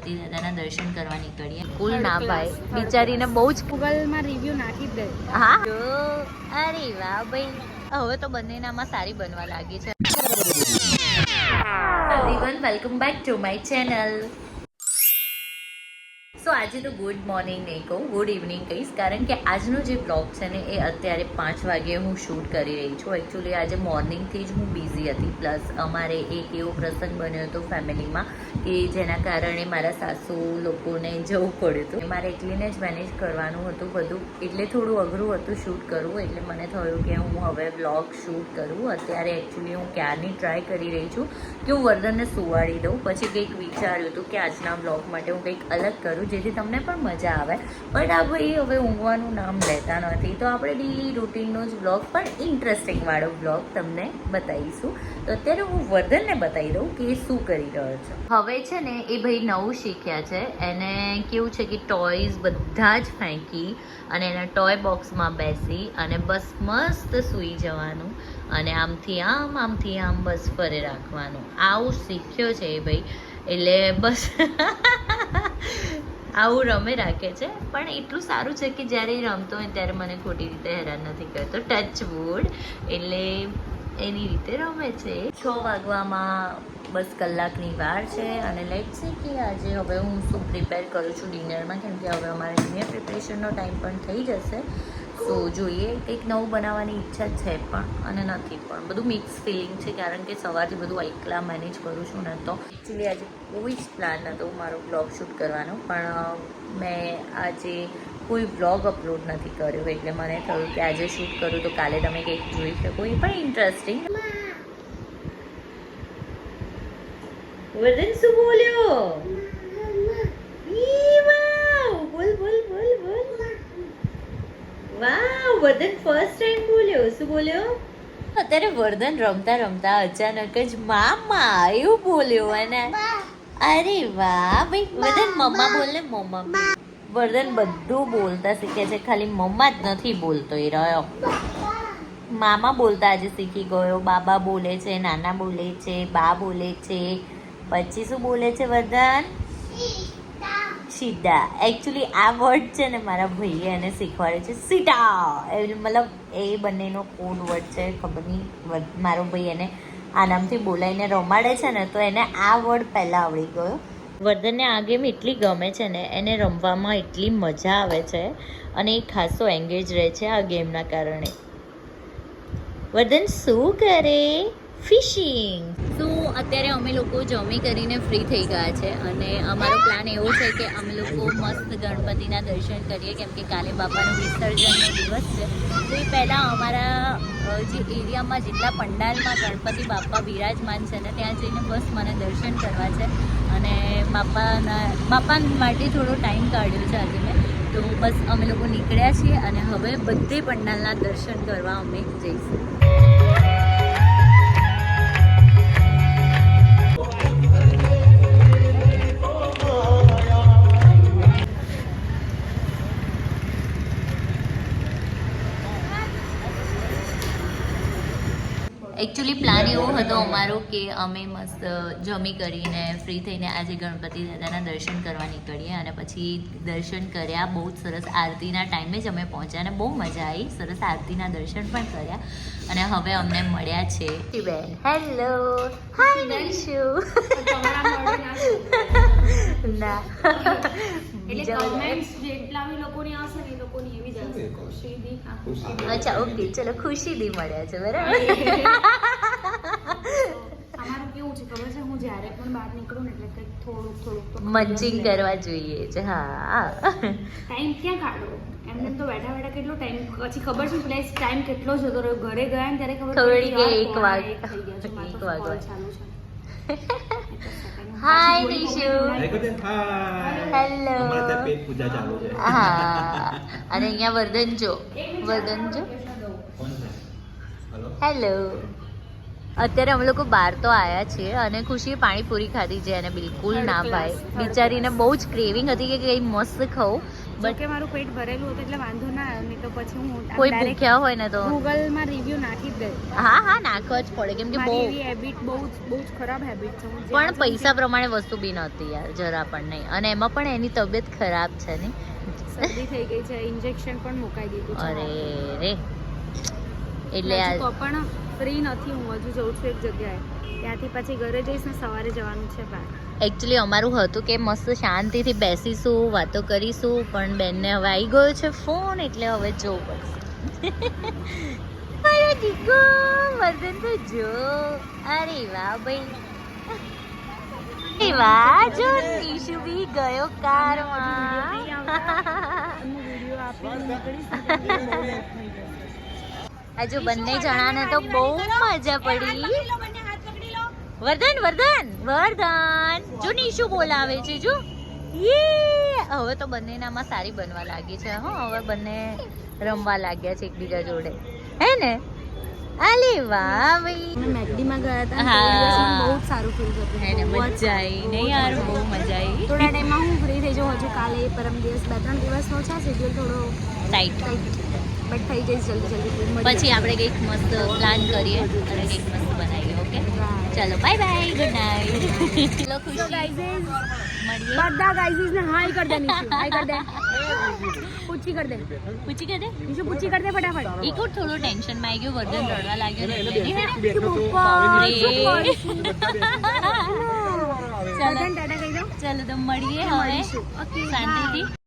ગણપતિ દાદાના દર્શન કરવા નીકળીએ. કુલ ના ભાઈ. બિચારીને બહુ જ ગૂગલમાં રિવ્યુ નાખી દે. હા? અરે વાહ ભાઈ. હવે તો બંનેનામાં સારી બનવા લાગી છે. Welcome back to my channel so આજે તો ગુડ મોર્નિંગ નહીં કહું ગુડ ઇવનિંગ કહીશ કારણ કે આજનો જે બ્લોગ છે ને, એ અત્યારે પાંચ વાગે હું શૂટ કરી રહી છું. એકચ્યુઅલી આજે મોર્નિંગથી જ હું બિઝી હતી. પ્લસ અમારે એક એવો પ્રસંગ બન્યો હતો ફેમિલીમાં કે જેના કારણે મારા સાસુ લોકોને જવું પડ્યું હતું. મારે એકલીને જ મેનેજ કરવાનું હતું બધું. એટલે થોડું અઘરું હતું શૂટ કરવું. એટલે મને થયું કે હું હવે બ્લોગ શૂટ કરું. અત્યારે એકચ્યુઅલી હું ક્યારની ટ્રાય કરી રહી છું? કે હું વર્ધનને સુવાડી દઉં. પછી કંઈક વિચાર્યું હતું કે આજના બ્લોગ માટે હું કંઈક અલગ કરું જેથી તમને પણ મજા આવે. બટ આ ભાઈ હવે ઊંઘવાનું નામ લેતા નથી. તો આપણે ડેલી રૂટીનનો જ બ્લોગ પણ ઇન્ટરેસ્ટિંગ વાળો બ્લોગ તમને બતાવીશું. તો અત્યારે હું વર્ધનને બતાવી દઉં કે શું કરી રહ્યો છે. હવે છે ને એ ભાઈ નવું શીખ્યા છે. એને કેવું છે કે ટોયઝ બધા જ ફેંકી અને એના ટોય બોક્સમાં બેસી અને બસ મસ્ત સૂઈ જવાનું અને આમથી આમ આમથી આમ બસ ફરે રાખવાનું. આવું શીખ્યો છે એ ભાઈ. એટલે બસ આવું રમે રાખે છે. પણ એટલું સારું છે કે જ્યારે એ રમતો હોય ત્યારે મને ખોટી રીતે હેરાન નથી કરતો. ટચ વુડ એટલે એની રીતે રમે છે. છ વાગવામાં બસ કલાકની વાર છે અને લેટ છે કે આજે હવે હું શું પ્રિપેર કરું છું ડિનરમાં કેમ કે હવે અમારે ડિનર પ્રિપરેશનનો ટાઈમ પણ થઈ જશે. સો જોઈએ, કંઈક નવું બનાવવાની ઈચ્છા છે પણ, અને નથી પણ. બધું મિક્સ ફિલિંગ છે, કારણ કે સવારથી બધું એકલા મેનેજ કરું છું ને તો. એકચ્યુઅલી આજે કોઈ જ પ્લાન નહોતો મારો બ્લોગ શૂટ કરવાનો, પણ મેં આજે કોઈ વ્લોગ અપલોડ નથી કર્યો. એટલે મને થયું કે આજે શૂટ કરું તો કાલે તમે કંઈક જોઈ શકો. એ પણ ઇન્ટરેસ્ટિંગ વર્ધન શું બોલ્યો ઈ વાવ બોલ બોલ બોલ બોલ વાવ વર્ધન ફર્સ્ટ ટાઈમ બોલ્યો? શું બોલ્યો? અત્યારે વર્ધન રમતા રમતા અચાનક જ મામા એવું બોલ્યો અને અરે વાહ, ભાઈ, વર્ધન, મમ્મા બોલ મમ્મા વર્ધન બધું બોલતા શીખે છે, ખાલી મમ્મા જ નથી બોલતો એ રહ્યો. મામા બોલતા આજે શીખી ગયો, બાબા બોલે છે, નાના બોલે છે, બા બોલે છે. પછી શું બોલે છે વર્ધન? સીધા. એકચ્યુઅલી આ વર્ડ છે ને મારા ભાઈએ એને શીખવાડ્યો છે. સીટા એ મતલબ એ બંનેનો કોડ વર્ડ છે, ખબર નહીં. મારો ભાઈ એને આ નામથી બોલાવીને રમાડે છે ને, તો એને આ વર્ડ પહેલાં આવડી ગયો. વર્ધનને આ ગેમ એટલી ગમે છે ને, એને રમવામાં એટલી મજા આવે છે અને એ ખાસો એંગેજ રહે છે આ ગેમના કારણે. વર્ધન, શું કરે? ફિશિંગ. તો અત્યારે અમે લોકો જમી કરીને ફ્રી થઈ ગયા છે અને અમારો પ્લાન એવો છે કે અમે લોકો મસ્ત ગણપતિના દર્શન કરીએ, કેમ કે કાલે બાપાનું વિસર્જનનો દિવસ છે. તો એ પહેલાં અમારા જે એરિયામાં જેટલા પંડાલમાં ગણપતિ બાપા બિરાજમાન છે ને, ત્યાં જઈને બસ મને દર્શન કરવા છે અને બાપાના, બાપા માટે થોડો ટાઈમ કાઢ્યો છે આજે મેં તો બસ અમે લોકો નીકળ્યા છીએ અને હવે બધે પંડાલના દર્શન કરવા અમે જઈશું. એકચ્યુઅલી પ્લાન એવો હતો અમારો કે અમે મસ્ત જમી કરીને ફ્રી થઈને આજે ગણપતિ દાદાના દર્શન કરવા નીકળીએ અને પછી દર્શન કર્યા. બહુ જ સરસ આરતીના ટાઈમે જ અમે પહોંચ્યા અને બહુ મજા આવી. સરસ આરતીના દર્શન પણ કર્યા અને હવે અમને મળ્યા છે. Hello hi Nishu. ના. એટલે કમેન્ટ્સ જેટલા બી લોકોની આવશે ને એ લોકોની એવી જ આવશે ખુશીથી ખુશી અચ્છા ઓકે ચલો ખુશીથી મળ્યા છે બરાબર? અમારું કેવું છે? ખબર છે? હું જ્યારે પણ બહાર નીકળું ને એટલે કંઈક થોડુંક થોડુંક તો મંચિંગ કરવા જોઈએ છે હા ટાઈમ ક્યાં કાઢો? એમને તો બેઠા બેઠા કેટલો ટાઈમ પછી ખબર છે પ્લેસ ટાઈમ કેટલો જતો રહ્યો? ઘરે ગયા ને ત્યારે ખબર પડી કે એક વાગ- થઈ ગયા છે. એક તો ચાલુ છે. નિશુ. હાય Hello. અમારે ત્યાં પેટ પૂજા ચાલુ છે હા અને અહીંયા વર્ધન જો વર્ધન જો હલો હેલો અત્યારે અમે લોકો બહાર તો આવ્યા છીએ અને ખુશીએ પાણીપુરી ખાધી છે અને બિલકુલ ના ભાઈ બિચારીને બહુ જ ક્રેવિંગ હતી કે કંઈ મસ્ત ખાઉં કે મારું પેટ ભરેલું હતું એટલે વાંધો ના આવ્યો નહીં તો પછી હું કોઈ ભૂખ્યા હોય ને તો. ગૂગલમાં રિવ્યુ નાખી જ દઈ હા હા નાખવા જ પડે કેમ કે બહુ એવી હેબિટ બહુ જ બહુ જ ખરાબ હેબિટ છે. પણ પૈસા પ્રમાણે વસ્તુ બી નહોતી યાર જરા પણ નહીં. અને એમાં પણ એની તબિયત ખરાબ છે ને. શરદી થઈ ગઈ છે ઇન્જેક્શન પણ મુકાઈ દીધું અરે રે. એટલે આ પણ ફ્રી નથી હું હજુ જઉં છું એક જગ્યાએ. ત્યાંથી પછી ઘરે જઈશ ને સવારે જવાનું છે બહાર. એકચ્યુઅલી અમારું હતું કે મસ્ત શાંતિથી બેસીશું વાતો કરીશું પણ બેનને હવે આવી ગયો છે ફોન એટલે હવે જોવું પડશે. મારો દીકરો વર્ધન તો જો. અરે વાહ ભાઈ. વાહ જો નિશુ બી ગયો કારમાં. હજુ બંને જણાને તો બહુ મજા પડી. વર્ધન વર્ધન વર્ધન. જો નિશુ બોલાવે છે જો. યે! હવે તો બંનેનામાં સારી બનવા લાગી છે હો. હવે બંને રમવા લાગ્યા છે એકબીજા જોડે. હે ને? અલે વાહ ભાઈ. મેગડીમાં ગયા હતા હા. બહુ સારું ફીલ થતું હે ને મજા આવી નહીં યાર બહુ મજા આવી થોડા ટાઈમમાં હું ફ્રી થઈ જાઉં. હજુ કાલે પરમ દિવસ બે ત્રણ દિવસનો છે શેડ્યુલ થોડો ટાઈટ ટાઈટ બટ થઈ જઈશ જલ્દી જલ્દી મજા પછી આપણે કંઈક મસ્ત પ્લાન કરીએ અને કંઈક મસ્ત બનાવીએ ઓકે? ચલો બાય બાય ગુડ નાઇટ ચલો So ખુશી. guys, મળીએ. બધા ગાઈઝ ને હાય કર દે નીશુ હાય કર દે. પૂછી કર દે. પૂછી કે દે? નીશુ પૂછી કર દે ફટાફટ? એક વાર થોડું ટેન્શનમાં આવી ગયું વર્ધન રડવા લાગ્યો ને એટલે. નહીં હેને? કે પપ્પા રે. શું કરું? ચાલો. બધાને ટાટા કહી દો ચાલો તો મળીએ હવે. મળીશું. Okay, bye. શાંતિથી.